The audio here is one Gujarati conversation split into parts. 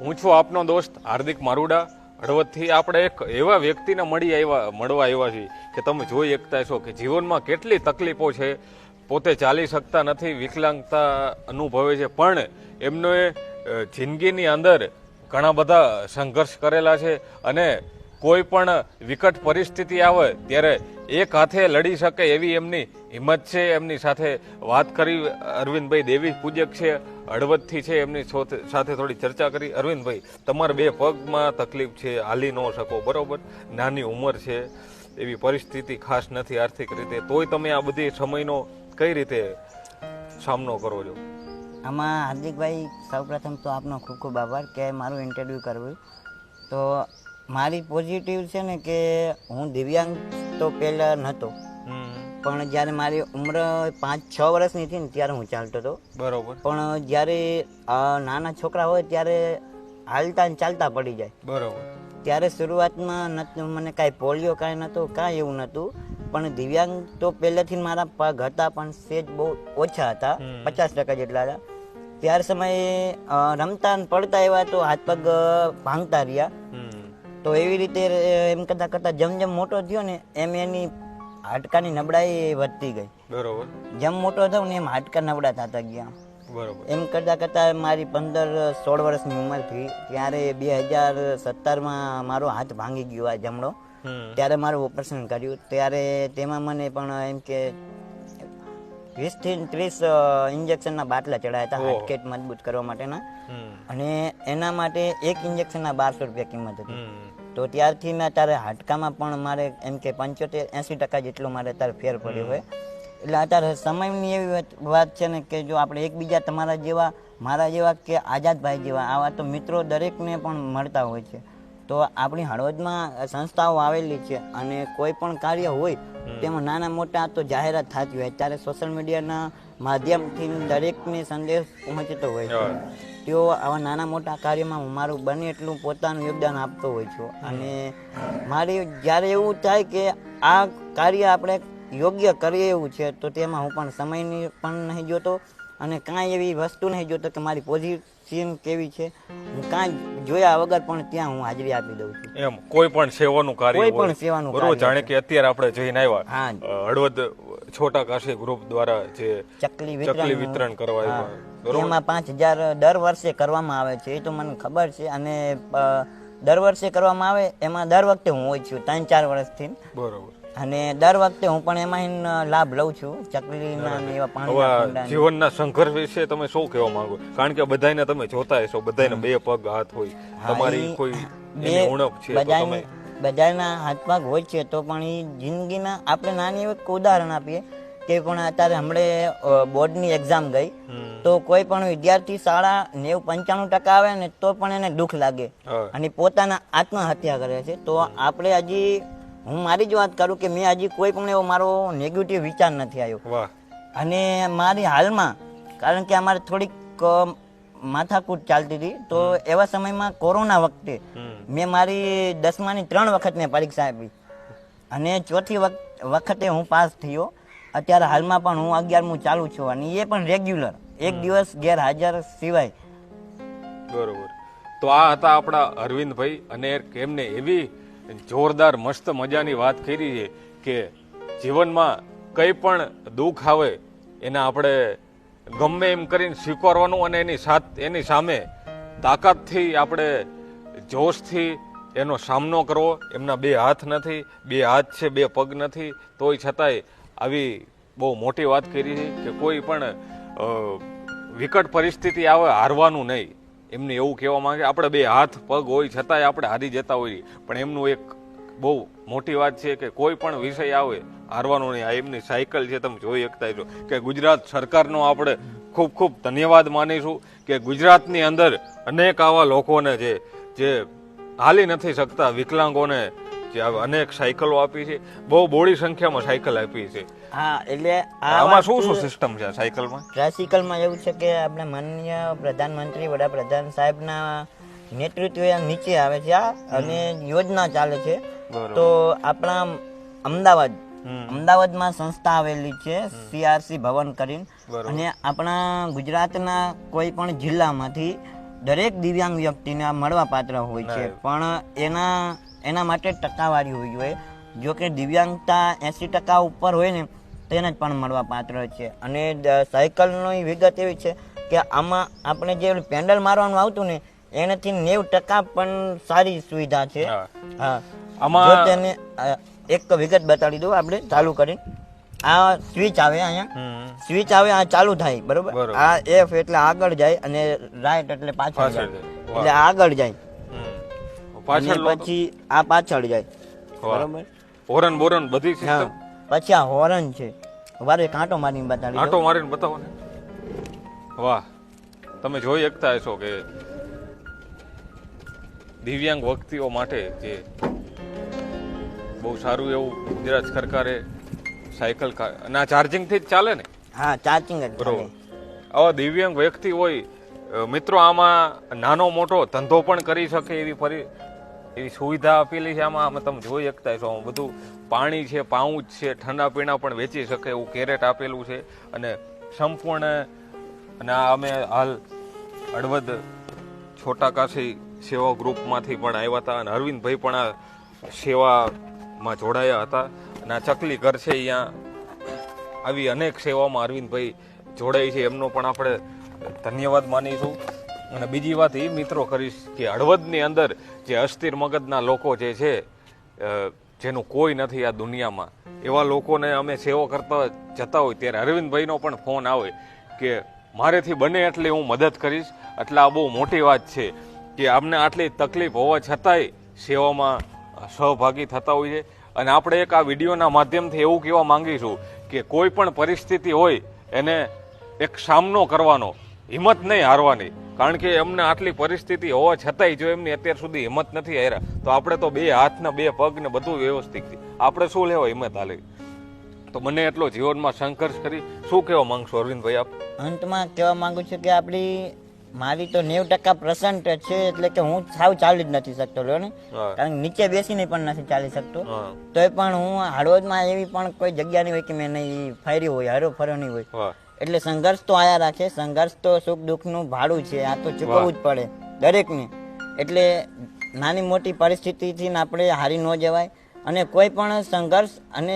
હું છું આપનો દોસ્ત હાર્દિક મારુડા. હળવદથી આપણે એક એવા વ્યક્તિને મળી આવ્યા, મળવા આવ્યા છીએ કે તમે જોઈ શકતા છો કે જીવનમાં કેટલી તકલીફો છે. પોતે ચાલી શકતા નથી, વિકલાંગતા અનુભવે છે. પણ એમને જિંદગીની અંદર ઘણા બધા સંઘર્ષ કરેલા છે અને કોઈ પણ વિકટ પરિસ્થિતિ આવે ત્યારે એક હાથે લડી શકે એવી એમની હિંમત છે, એમની સાથે વાત કરી, અરવિંદભાઈ દેવી પૂજક છે, હળવદથી છે, એમની સોથ- થોડી ચર્ચા કરી. અરવિંદભાઈ, તમારે બે પગમાં તકલીફ છે, હાલી ન શકો, બરાબર? નાની ઉંમર છે, એવી પરિસ્થિતિ ખાસ નથી આર્થિક રીતે. તોય તમે આ બધી સમયનો કઈ રીતે સામનો કરો છો? આમાં હાર્દિકભાઈ, સૌપ્રથમ તો આપનો ખૂબ ખૂબ આભાર કે મારું ઇન્ટરવ્યૂ કરવું. તો મારી પોઝિટિવ છે ને કે હું દિવ્યાંગ તો પહેલાં નહોતો પણ જ્યારે મારી ઉંમર પાંચ છ વર્ષની હતી ને ત્યારે હું ચાલતો હતો. બરોબર. પણ જ્યારે નાના છોકરા હોય ત્યારે હાલતા ને ચાલતા પડી જાય. બરોબર. ત્યારે શરૂઆતમાં મને કાંઈ પોલિયો કાંઈ નહોતું કાંઈ એવું નહોતું. પણ દિવ્યાંગ તો પહેલેથી મારા પગ હતા પણ સેજ બહુ ઓછા હતા પચાસ ટકા જેટલા હતા. ત્યાર સમયે રમતા ને પડતા એવા તો હાથ પગ ભાંગતા રહ્યા. તો એવી રીતે એમ કરતા કરતા જેમ જેમ મોટો થયો ને એમ એની હાડકાની નબળાઈ વધતી ગઈ. બરોબર. જેમ મોટો થયો ને એમ હાડકા નબળા થતા ગયા. બરોબર. એમ કરતાં કરતાં મારી પંદર સોળ વર્ષની ઉંમર થઈ ત્યારે બે હજાર સત્તરમાં મારો હાથ ભાંગી ગયો આ જમણો. ત્યારે મારું ઓપરેશન કર્યું. ત્યારે તેમાં મને પણ એમ કે વીસથી ત્રીસ ઇન્જેક્શનના બાટલા ચડાયા હતા. હાર્ટકેટ મજબૂત કરવા માટેના. અને એના માટે એક ઇન્જેક્શનના બારસો રૂપિયા કિંમત હતી. તો ત્યારથી મેં અત્યારે હાડકામાં પણ મારે એમ કે પંચોતેર એંસી ટકા જેટલો મારે અત્યારે ફેર પડ્યો હોય. એટલે અત્યારે સમયની એવી વાત- વાત છે ને કે જો આપણે એકબીજા તમારા જેવા મારા જેવા કે આઝાદભાઈ જેવા આવા તો મિત્રો દરેકને પણ મળતા હોય છે. તો આપણી હળવદમાં સંસ્થાઓ આવેલી છે અને કોઈ પણ કાર્ય હોય તેમાં નાના મોટા તો જાહેરાત થતી હોય. ત્યારે સોશિયલ મીડિયાના માધ્યમથી દરેકને સંદેશ પહોંચતો હોય છે. તેઓ આવા નાના મોટા કાર્યમાં હું મારું બને એટલું પોતાનું યોગદાન આપતો હોય છું. અને મારી જ્યારે એવું થાય કે આ કાર્ય આપણે યોગ્ય કરીએ એવું છે તો તેમાં હું પણ સમયની પણ નહીં જોતો અને કાંઈ એવી વસ્તુ નહીં જોતો કે મારી પોઝિશન કેવી છે. હું કાંઈ જોયા વગર પણ ત્યાં હું હાજરી આપી દઉં છું. એમ કોઈ પણ સેવાનું કાર્ય કોઈ પણ સેવાનું બરોબર જાણે કે અત્યારે આપણે જઈને આવ્યા. હળવદ છોટા કાશી ગ્રુપ દ્વારા જે ચકલી ચકલી વિતરણ કરવા હા. આવ્યા બરોબર? એમાં પાંચ હજાર દર વર્ષે કરવામાં આવે છે એ તો મને ખબર છે. અને દર વર્ષે કરવામાં આવે એમાં દર વખતે હું હોય છું ત્રણ ચાર વર્ષથી. બરોબર. અને દર વખતે હું પણ એમાં લાભ લઉં છું ચકલીના એવા પાણી જીવનના સંઘર્ષ વિશે તમે શું કહેવા માંગો? કારણ કે બધાને તમે જોતા હશો બધાને બે પગ હાથ હોય. તમારી કોઈ બે એની ઉણપ છે તો તમે બધાના હાથ પગ હોય છે તો પણ એ જિંદગીના આપણે નાની એક ઉદાહરણ આપીએ કે પણ અત્યારે હમણે બોર્ડની એક્ઝામ ગઈ. તો કોઈ પણ વિદ્યાર્થી શાળા નેવું પંચાણું ટકા આવે ને તો પણ એને દુઃખ લાગે. અને પોતાના આત્મહત્યા કરે છે. તો આપણે હજી હું મારી જ વાત કરું કે મેં હજી કોઈ પણ એવો મારો નેગેટિવ વિચાર નથી આવ્યો. અને મારી હાલમાં કારણ કે અમારે થોડીક માથાકૂટ ચાલતી હતી. તો એવા સમયમાં કોરોના વખતે મેં મારી દસમાની ત્રણ વખત મેં પરીક્ષા આપી. અને ચોથી વખ- વખતે હું પાસ થયો. અત્યારે હાલમાં પણ હું અગિયારમું ચાલુ છું અને એ પણ રેગ્યુલર. એક દિવસ ગેરહાજર સિવાય. બરોબર. તો આ હતા આપણા અરવિંદભાઈ અને એમને એવી જોરદાર મસ્ત મજાની વાત કરી છે કે જીવનમાં કંઈ પણ દુઃખ આવે એને આપણે ગમે એમ કરીને સ્વીકારવાનું અને એની સાથ એની સામે તાકાતથી આપણે જોશથી એનો સામનો કરવો, એમના બે હાથ નથી, બે હાથ છે, બે પગ નથી, તોય છતાંય આવી બહુ મોટી વાત કરી છે કે કોઈ પણ વિકટ પરિસ્થિતિ આવે હારવાનું નહીં. એમને એવું કહેવા માંગે, આપણે બે હાથ, પગ હોય છતાંય આપણે હારી જતા હોઈએ. પણ એમનું એક બહુ મોટી વાત છે કે કોઈ પણ વિષય આવે હારવાનું નહીં આ એમની સાયકલ છે તમે જોઈ શકતા છો કે ગુજરાત સરકારનો આપણે ખૂબ ખૂબ ધન્યવાદ માનીશું કે ગુજરાતની અંદર અનેક આવા લોકોને જે જે હાલી નથી શકતા વિકલાંગોને જે અનેક સાયકલો આપી છે બહુ બોડી સંખ્યામાં સાયકલ આપી છે. હા એટલે આમાં શું શું સિસ્ટમ છે સાયકલમાં? સાયકલમાં એવું છે કે આપણે માનનીય પ્રધાનમંત્રી વડાપ્રધાન સાહેબના નેતૃત્વ નીચે આવે છે આ અને યોજના ચાલે છે. તો આપણા અમદાવાદ. અમદાવાદમાં સંસ્થા આવેલી છે સીઆરસી ભવન કરીને. અને આપણા ગુજરાતના કોઈ પણ જિલ્લામાંથી દરેક દિવ્યાંગ વ્યક્તિને મળવા પાત્ર હોય છે. પણ એના એના માટે ટકાવારી હોવી જોઈએ. જો કે દિવ્યાંગતા એસી ટકા ઉપર હોય ને તેને જ પણ મળવા પાત્ર છે. અને સાયકલની વિગત એવી છે કે આમાં આપણે જે પેન્ડલ મારવાનું આવતું ને એનાથી નેવ ટકા પણ સારી સુવિધા છે. હા. આમાં- તેને એક વિગત બતાડી દઉં આપણે ચાલુ કરી આ સ્વિચ આવે અહીંયા. સ્વિચ આવે આ ચાલુ થાય બરોબર. આ એફ એટલે આગળ જાય અને રાઈટ એટલે પાછળ જાય. એટલે આગળ જાય. પછી આ પાછળ જાય. બરોબર? હોરન બોરન બધી સિસ્ટમ પછી આ હોરન છે. વારે કાંટો મારીને બતાડી કાંટો મારીને બતાવો ને. વાહ. તમે જોઈ શકતા હશો કે દિવ્યાંગ વ્યક્તિઓ માટે જે બહુ સારું એવું ગુજરાત સરકારે સાયકલ ના ચાર્જિંગથી જ ચાલે ને? હા ચાર્જિંગ જ બરોબર. આવા દિવ્યાંગ વ્યક્તિ હોય મિત્રો આમાં નાનો મોટો ધંધો પણ કરી શકે એવી ફરી એવી સુવિધા આપેલી છે આમાં. આમાં તમે જોઈ શકતા છો બધું પાણી છે પાઉચ છે ઠંડા પીણા પણ વેચી શકે એવું કેરેટ આપેલું છે. અને સંપૂર્ણ અને અમે હાલ હળવદ છોટા કાશી સેવા ગ્રુપમાંથી પણ આવ્યા હતા. અને અરવિંદભાઈ પણ આ સેવામાં જોડાયા હતા અને આ ચકલી ઘર છે અહીંયા આવી અનેક સેવામાં અરવિંદભાઈ જોડાય છે. એમનો પણ આપણે ધન્યવાદ માનીશું અને બીજી વાત એ મિત્રો કરીશ કે હળવદની અંદર જે અસ્થિર મગજના લોકો જે છે જેનું કોઈ નથી આ દુનિયામાં. એવા લોકોને અમે સેવા કરતા જતા હોય ત્યારે અરવિંદભાઈનો પણ ફોન આવે કે મારેથી બને એટલી હું મદદ કરીશ. એટલે આ બહુ મોટી વાત છે કે આમને આટલી તકલીફ હોવા છતાંય સેવામાં સહભાગી થતા છે. અને આપણે એક આ વિડીયોના માધ્યમથી એવું કહેવા માંગીશું કે કોઈ પણ પરિસ્થિતિ હોય, એને એક સામનો કરવાનો, હિંમત નહીં હારવાની. કારણ કે એમને આટલી પરિસ્થિતિ હોવા છતાંય જો એમની અત્યાર સુધી હિંમત નથી હાર્યા, તો આપણે તો બે હાથને, બે પગને બધું વ્યવસ્થિત આપણે શું લેવા હિંમત હાલે? તો મને એટલો જીવનમાં સંઘર્ષ કરી, શું કહેવા માંગશો અરવિંદભાઈ આપ? અંતમાં કહેવા માંગુ છું કે આપણી મારી તો નેવ ટકા પ્રસન્ટ છે એટલે કે હું સાવ ચાલી જ નથી શકતો લ્યો ને. કારણ કે નીચે બેસીને પણ નથી ચાલી શકતો. તો તોય પણ હું હળવદમાં એવી પણ કોઈ જગ્યા નહીં હોય કે મેં નહીં ફરી હોય હરો ફર્યો નહીં હોય. એટલે સંઘર્ષ તો આયા રાખે સંઘર્ષ તો સુખ દુઃખનું ભાડું છે આ તો ચૂકવવું જ પડે દરેકને. એટલે નાની મોટી પરિસ્થિતિથી આપણે હારી ન જવાય. અને કોઈ પણ સંઘર્ષ અને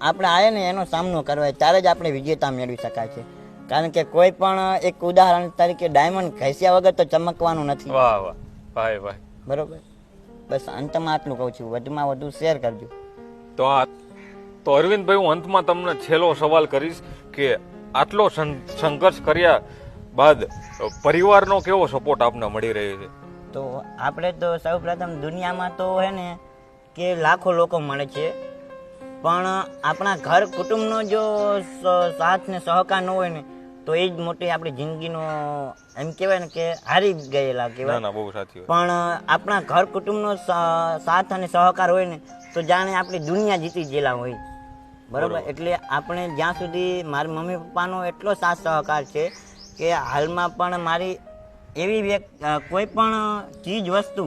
આપણે આવે ને એનો સામનો કરવાય ત્યારે જ આપણે વિજેતા મેળવી શકાય છે. કારણ કે કોઈ પણ એક ઉદાહરણ તરીકે ડાયમંડ ઘસ્યા વગર તો ચમકવાનું નથી. વાહ વાહ. ભાઈ ભાઈ. બરોબર? બસ અંતમાં આટલું કહું છું. વધુમાં વધુ શેર કરજો. તો આ તો અરવિંદભાઈ હું અંતમાં તમને છેલ્લો સવાલ કરીશ કે આટલો સંઘર્ષ કર્યા બાદ પરિવારનો કેવો સપોર્ટ આપને મળી રહ્યો છે? તો આપણે તો સૌપ્રથમ દુનિયામાં તો હે ને કે લાખો લોકો મળે છે. પણ આપણા ઘર કુટુંબનો જો સાથ ને સહકાર ન હોય ને તો એ જ મોટી આપણી જિંદગીનો એમ કહેવાય ને કે હારી ગયેલા કહેવાય. બહુ સાચી પણ આપણા ઘર કુટુંબનો સાથ અને સહકાર હોય ને તો જાણે આપણી દુનિયા જીતી ગયેલા હોય. બરોબર? એટલે આપણે જ્યાં સુધી મારા મમ્મી પપ્પાનો એટલો સાથ સહકાર છે કે હાલમાં પણ મારી એવી કોઈ પણ ચીજ વસ્તુ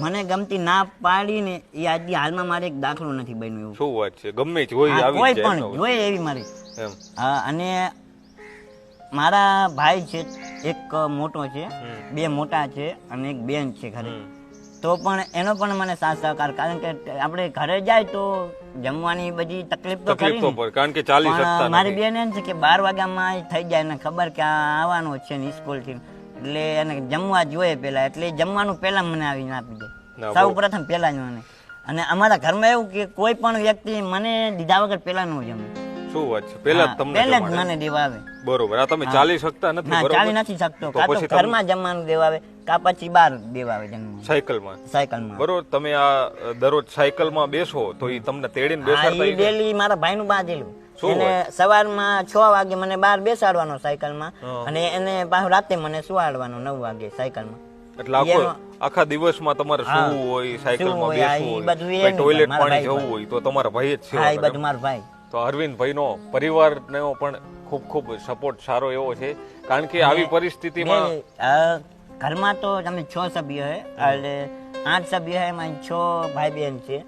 મને ગમતી ના પાડીને એ આજે હાલમાં મારે એક દાખલો નથી બન્યો. એવું શું વાત છે? ગમે તે હોય કોઈ પણ જોઈએ એવી મારી. અને મારા ભાઈ છે એક મોટો છે બે મોટા છે અને એક બેન છે ઘરે. તો પણ એનો પણ મને સાથ સહકાર કારણ કે આપણે ઘરે જાય તો જમવાની બધી તકલીફ તો ખરી કારણ કે ચાલી શકતા મારી બેન એમ છે કે બાર વાગ્યામાં થઈ જાય ને ખબર કે આ આવવાનો છે ને સ્કૂલથી. એટલે એને જમવા જોઈએ પેલા એટલે જમવાનું પહેલા મને આવીને આપી દે. સૌ પ્રથમ પહેલા જ મને. અને અમારા ઘરમાં એવું કે કોઈ પણ વ્યક્તિ મને દીધા વગર પહેલા ન જમે. શું વાત છે? પેલા તમને પહેલા જ મને દેવા આવે. બરોબર આ તમે ચાલી શકતા નથી બરોબર? ચાલી નથી શકતો. કાં તો ઘરમાં જમવાનું દેવા આવે કાં પછી બહાર દેવા આવે જમવાનું. સાયકલમાં? સાયકલમાં. બરોબર તમે આ દરરોજ સાયકલમાં બેસો તો એ તમને તેડીને બેસાડતા ઈ ઈ ડેલી મારા ભાઈનું બાંધેલું. એને સવારમાં છ વાગે મને બહાર બેસાડવાનો સાયકલમાં. અને એને પાછું રાતે મને સુવાડવાનો નવ વાગે સાયકલમાં. એટલે આખો આખા દિવસમાં તમારે સુવું શું હોય સાયકલમાં બેસવું હોય ટોયલેટ પાણી જવું હોય તો તમારા ભાઈ જ હા એ બધું મારો ભાઈ. તો અરવિંદભાઈનો પરિવારનો પણ ખૂબ ખૂબ સપોર્ટ સારો એવો છે. કારણ કે આવી પરિસ્થિતિમાં ઘરમાં તો તમે છ સભ્ય હે એટલે આઠ સભ્ય હે એમાં છ ભાઈ બહેન છે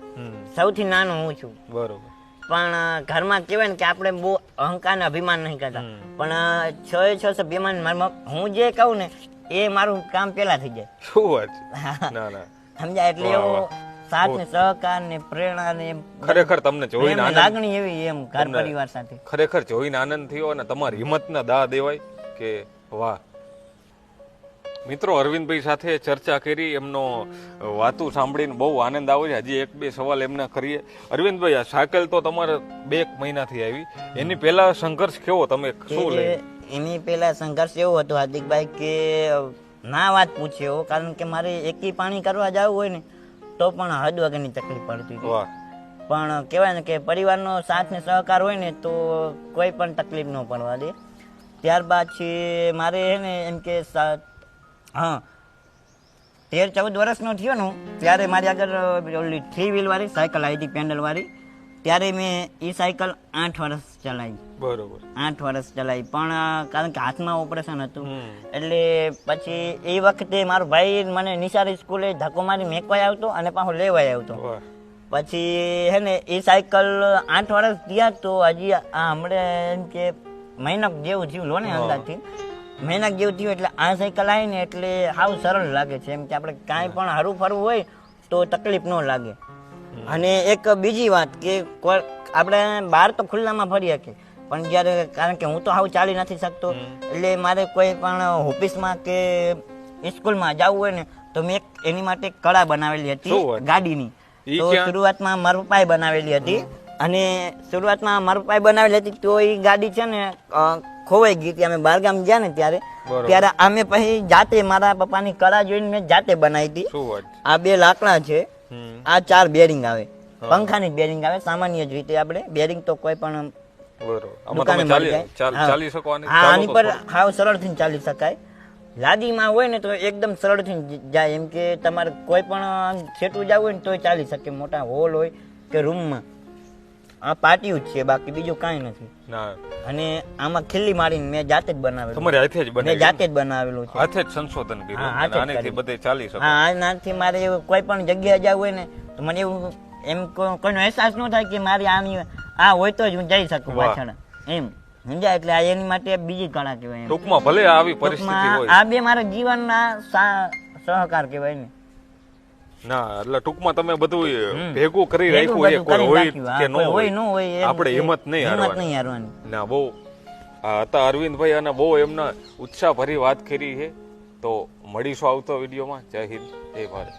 સૌથી નાનો હું છું. બરોબર. પણ ઘરમાં કહેવાય ને કે આપણે બહુ અહંકાર ને અભિમાન નહીં કરતા. પણ છ એ છ સભ્યમાં હું જે કહું ને એ મારું કામ પેલા થઈ જાય. શું વાત સમજાય? એટલે એવો. સાથ ને સહકાર ને પ્રેરણા ને ખરેખર તમને જોઈને આનંદ લાગણી એવી એમ ઘર પરિવાર સાથે. ખરેખર જોઈને આનંદ થયો અને તમારી હિંમતના દા દેવાય કે વાહ. મિત્રો અરવિંદભાઈ સાથે ચર્ચા કરી એમનો વાતું સાંભળીને બહુ આનંદ આવે છે. હજી એક બે સવાલ એમને કરીએ. અરવિંદભાઈ આ સાયકલ તો તમારે બે એક મહિનાથી આવી. એની પહેલા સંઘર્ષ કેવો? તમે શું લે એની પેલા સંઘર્ષ એવો હતો હાર્દિકભાઈ કે ના વાત પૂછ્યો કારણ કે મારે એકી પાણી કરવા જવું હોય ને તો પણ હદ વગરની તકલીફ પડતી હતી. પણ કહેવાય ને કે પરિવારનો સાથ ને સહકાર હોય ને તો કોઈ પણ તકલીફ ન પડવા દે. ત્યારબાદ છે મારે ને એમ કે હા તેર ચૌદ વર્ષનો થયો ને ત્યારે મારી આગળ ઓલી થ્રી વ્હીલ વાળી સાયકલ આવી હતી પેન્ડલ વાળી ત્યારે મેં એ સાયકલ આઠ વર્ષ ચલાવી. બરોબર. આઠ વર્ષ ચલાવી. પણ કારણ કે હાથમાં ઓપરેશન હતું. એટલે પછી એ વખતે મારો ભાઈ મને નિશારી સ્કૂલે ધક્કો મારી મેકવાય આવતો અને પાછો લેવાય આવતો. પછી હે ને એ સાયકલ આઠ વર્ષ ગયા તો હજી આ હમણાં એમ કે મહિના જેવું થયું લો ને અંદાજથી. મહિના જેવું થયું એટલે આ સાયકલ આવી ને એટલે સાવ સરળ લાગે છે. એમ કે આપણે કાંઈ પણ હરું ફરવું હોય તો તકલીફ ન લાગે. અને એક બીજી વાત કે આપણે બહાર તો ખુલ્લામાં ફરી શકીએ. પણ જ્યારે કારણ કે હું તો આવું ચાલી નથી શકતો. એટલે મારે કોઈ પણ ઓફિસમાં કે સ્કૂલમાં જવું હોય ને તો મેં એની માટે કળા બનાવેલી હતી ગાડીની. તો શરૂઆતમાં મારું પાય બનાવેલી હતી. અને શરૂઆતમાં મારું પાય બનાવેલી હતી તો એ ગાડી છે ને ખોવાઈ ગઈ હતી. અમે બહારગામ ગયા ને ત્યારે. ત્યારે અમે પછી જાતે મારા પપ્પાની કળા જોઈને મેં જાતે બનાવી હતી? આ બે લાકડા છે. આ ચાર બેરિંગ આવે પંખાની બેરિંગ આવે સામાન્ય જ રીતે આપણે બેરિંગ તો કોઈ પણ દુકાને મળી જાય. હા. આની? તો પર. હાવ સરળથી ચાલી શકાય લાદીમાં હોય ને તો એકદમ સરળથી જાય એમ કે તમારે કોઈ પણ છેટું જવું હોય ને તોય ચાલી શકે મોટા હોલ હોય કે રૂમમાં આ પાટિયું જ છે બાકી બીજું કાંઈ નથી. ના. અને આમાં ખીલ્લી મારીને મેં જાતે જ બનાવેલું. તમારે હાથે જ મેં જાતે જ બનાવેલું છે. હાથે જ સંશોધન કર્યું આનેથી બધે ચાલી શકે. હા આનાથી મારે કોઈ પણ જગ્યાએ જવું હોય ને તો મને એવું એમ કોઈનો અહેસાસ ન થાય કે મારી આની આ હોય તો જ હું જઈ શકું પાછળ. એમ. સમજાય? એટલે આ એની માટે બીજી કળા કહેવાય ટૂંકમાં ભલે આવી પરિસ્થિતિ હોય. આ બે મારા જીવનના સહકાર કહેવાય ને. ના એટલે ટૂંકમાં તમે બધું ભેગું કરી રાખ્યું એ કોઈ હોય કે ન હોય. આપણે હિંમત નહીં હારવાની. ના બહુ આ હતા અરવિંદભાઈ અને બહુ એમના ઉત્સાહ ભરી વાત કરી છે. તો મળીશું આવતો વિડીયોમાં. જય હિન્દ જય ભારત.